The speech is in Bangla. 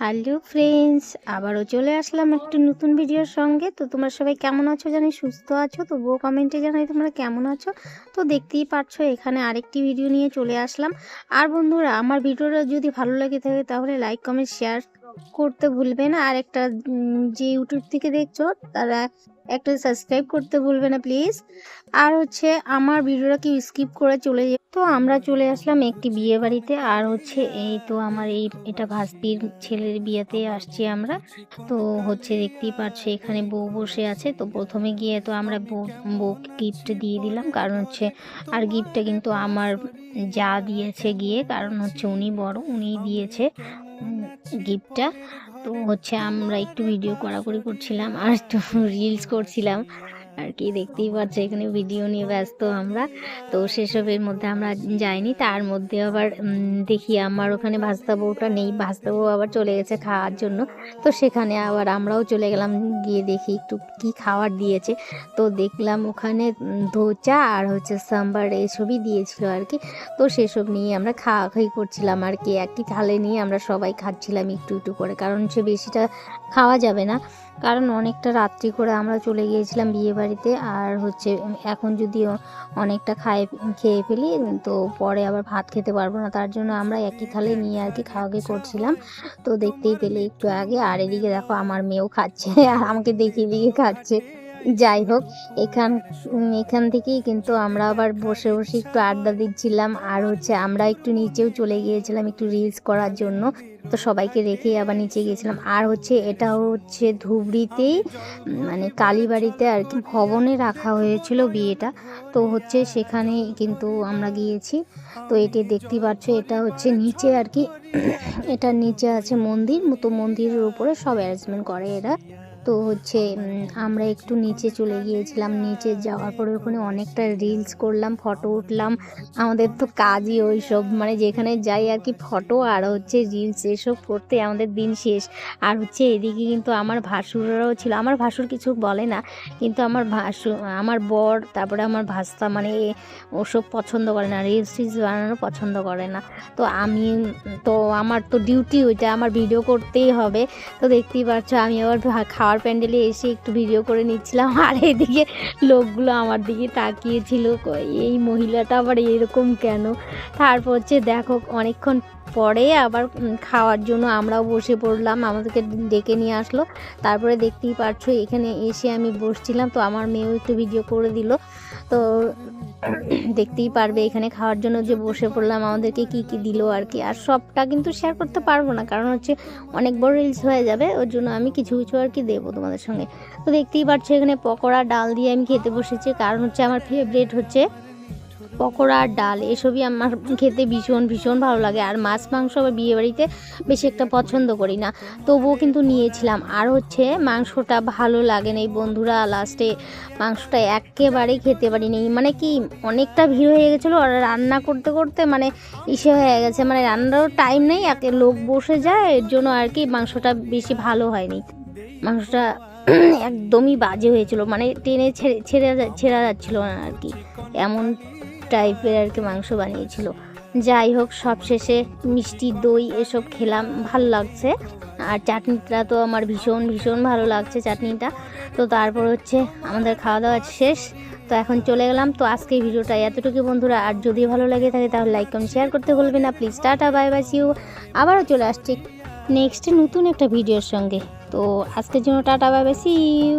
হ্যালো ফ্রেন্ডস, আবারও চলে আসলাম একটু নতুন ভিডিওর সঙ্গে। তো তোমরা সবাই কেমন আছো? জানি সুস্থ আছো, তবুও কমেন্টে জানাই তোমরা কেমন আছো? তো দেখতেই পাচ্ছ এখানে আরেকটি ভিডিও নিয়ে চলে আসলাম। আর বন্ধুরা, আমার ভিডিওটা যদি ভালো লাগে থাকে, তাহলে লাইক, কমেন্ট, শেয়ার করতে ভুলবে না। আর একটা যে ইউটিউব থেকে দেখছ, তারা একটা সাবস্ক্রাইব করতে ভুলবে না প্লিজ আর হচ্ছে, আমার ভিডিওটা কেউ স্কিপ করে চলে যায় তো আমরা চলে আসলাম একটি বিয়ে বাড়িতে। আর হচ্ছে, এই তো আমার এই, এটা ভাস্তির ছেলের বিয়েতে আসছি আমরা। তো হচ্ছে, দেখতেই পাচ্ছি এখানে বউ বসে আছে। তো প্রথমে গিয়ে তো আমরা বউ, বউকে গিফট দিয়ে দিলাম। কারণ হচ্ছে, আর গিফটটা কিন্তু আমার যা দিয়েছে গিয়ে, কারণ হচ্ছে উনি বড় উনিই দিয়েছে। গিফটটা। তো হচ্ছে আমরা একটু ভিডিও করাকরি করছিলাম আর একটু রিলস করছিলাম। আর কি, দেখতেই পাচ্ছ এখানে ভিডিও নিয়ে ব্যস্ত আমরা। তো সেসবের মধ্যে আমরা যাইনি, তার মধ্যে আবার দেখি আমার ওখানে ভাস্তা বউটা নেই ভাস্তা বউ আবার চলে গেছে খাওয়ার জন্য। তো সেখানে আবার আমরাও চলে গেলাম, গিয়ে দেখি একটু কি খাবার দিয়েছে। তো দেখলাম ওখানে ধোচা আর হচ্ছে সাম্বার এসবই দিয়েছিল আর কি। তো সেসব নিয়ে আমরা খাওয়া খাই করছিলাম আর কি। একটি থালে নিয়ে আমরা সবাই খাচ্ছিলাম একটু একটু করে, কারণ সে বেশিটা খাওয়া যাবে না। কারণ অনেকটা রাত্রি করে আমরা চলে গিয়েছিলাম বিয়ে বাড়িতে আর হচ্ছে এখন যদিও অনেকটা খায়, খেয়ে ফেলি, তো পরে আবার ভাত খেতে পারব না। তার জন্য আমরা একই থালে নিয়ে আর কি খাওয়া খাওয়ি করছিলাম। তো দেখতেই পেলে একটু আগে। আর এদিকে দেখো আমার মেয়েও খাচ্ছে, আর আমাকে দেখিয়ে দিকে খাচ্ছে। যাই হোক এখান এখান থেকেই কিন্তু আমরা আবার বসে বসে একটু আড্ডা দিচ্ছিলাম। আর হচ্ছে আমরা একটু নিচেও চলে গিয়েছিলাম একটু রিলস করার জন্য। তো সবাইকে রেখে আবার নিচে গিয়েছিলাম। আর হচ্ছে এটা হচ্ছে ধুবড়িতেই মানে কালীবাড়িতে আর কি ভবনে রাখা হয়েছিল বিয়েটা। তো হচ্ছে সেখানে কিন্তু আমরা গিয়েছি। তো এটি দেখতে পাচ্ছ, এটা হচ্ছে নিচে আর কি, এটা নিচে আছে মন্দির। তো মন্দিরের উপরে সব অ্যারেঞ্জমেন্ট করে এরা। তো হচ্ছে আমরা একটু নিচে চলে গিয়েছিলাম। নিচে যাওয়ার পরে ওখানে অনেকটা রিলস করলাম ফটো উঠলাম। আমাদের তো কাজই ওই সব মানে যেখানে যাই আর কি ফটো আর হচ্ছে রিলস এসব করতে আমাদের দিন শেষ। আর হচ্ছে এদিকে কিন্তু আমার ভাসুররাও ছিল। আমার ভাসুর কিছু বলে না, কিন্তু আমার ভাসু, আমার বর, তারপরে আমার ভাস্তা মানে ওসব পছন্দ করে না। রিলস টিলস বানানো পছন্দ করে না। তো আমি, তো আমার তো ডিউটি ওইটা, আমার ভিডিও করতেই হবে। তো দেখতেই পাচ্ছ, আমি আবার ভা- খাওয়ার প্যান্ডেলে এসে একটু ভিডিও করে নিচ্ছিলাম, আর এদিকে লোকগুলো আমার দিকে তাকিয়েছিল এই মহিলাটা আবার এরকম কেন? তারপর হচ্ছে দেখো, অনেকক্ষণ পরে আবার খাওয়ার জন্য আমরাও বসে পড়লাম, আমাদেরকে ডেকে নিয়ে আসলো। তারপরে দেখতেই পাচ্ছ, এখানে এসে আমি বসছিলাম, তো আমার মেয়েও একটু ভিডিও করে দিল। তো দেখতেই পারবে, এখানে খাওয়ার জন্য যে বসে পড়লাম, আমাদেরকে কি কি দিল আর কি। আর সবটা কিন্তু শেয়ার করতে পারব না, কারণ হচ্ছে অনেক বড় রিলস হয়ে যাবে, ওর জন্য আমি কিছু কিছু আর কি দেবো। তোমাদের সঙ্গে। তো দেখতেই পাচ্ছ এখানে পকোড়া, ডাল দিয়ে আমি খেতে বসেছি। কারণ হচ্ছে আমার ফেভারিট হচ্ছে পকোড়া আর ডাল। এসবই আমার খেতে ভীষণ ভীষণ ভালো লাগে। আর মাছ, মাংস আবার বিয়েবাড়িতে বেশি একটা পছন্দ করি না। তবুও কিন্তু নিয়েছিলাম। আর হচ্ছে মাংসটা ভালো লাগে না এই বন্ধুরা লাস্টে মাংসটা একেবারেই খেতে পারিনি মানে কি, অনেকটা ভিড় হয়ে গেছিল। আর রান্না করতে করতে মানে ইসে হয়ে গেছে। মানে রান্নারও টাইম নেই। একে লোক বসে যায়, এর জন্য আর কি মাংসটা বেশি ভালো হয়নি। মাংসটা একদমই বাজে হয়েছিল। মানে টেনে ছেড়ে ছেড়ে ছেঁড়া যাচ্ছিল না আর কি। এমন টাইপের আর কি মাংস বানিয়েছিল। যাই হোক সব শেষে মিষ্টি দই এসব খেলাম, ভালো লাগছে। আর চাটনিটা তো আমার ভীষণ ভীষণ ভালো লাগছে চাটনিটা। তো তারপর হচ্ছে আমাদের খাওয়া দাওয়া শেষ। তো এখন চলে গেলাম। তো আজকে ভিডিওটা এতটুকু বন্ধুরা। আর যদি ভালো লাগে থাকে তাহলে লাইক কমেন্ট শেয়ার করতে ভুলবে না। Please tata bye bye see you আবারও চলে আসছি নেক্সট নতুন একটা ভিডিওর সঙ্গে। তো আজকের জন্য টাটা বাই বাই সিউ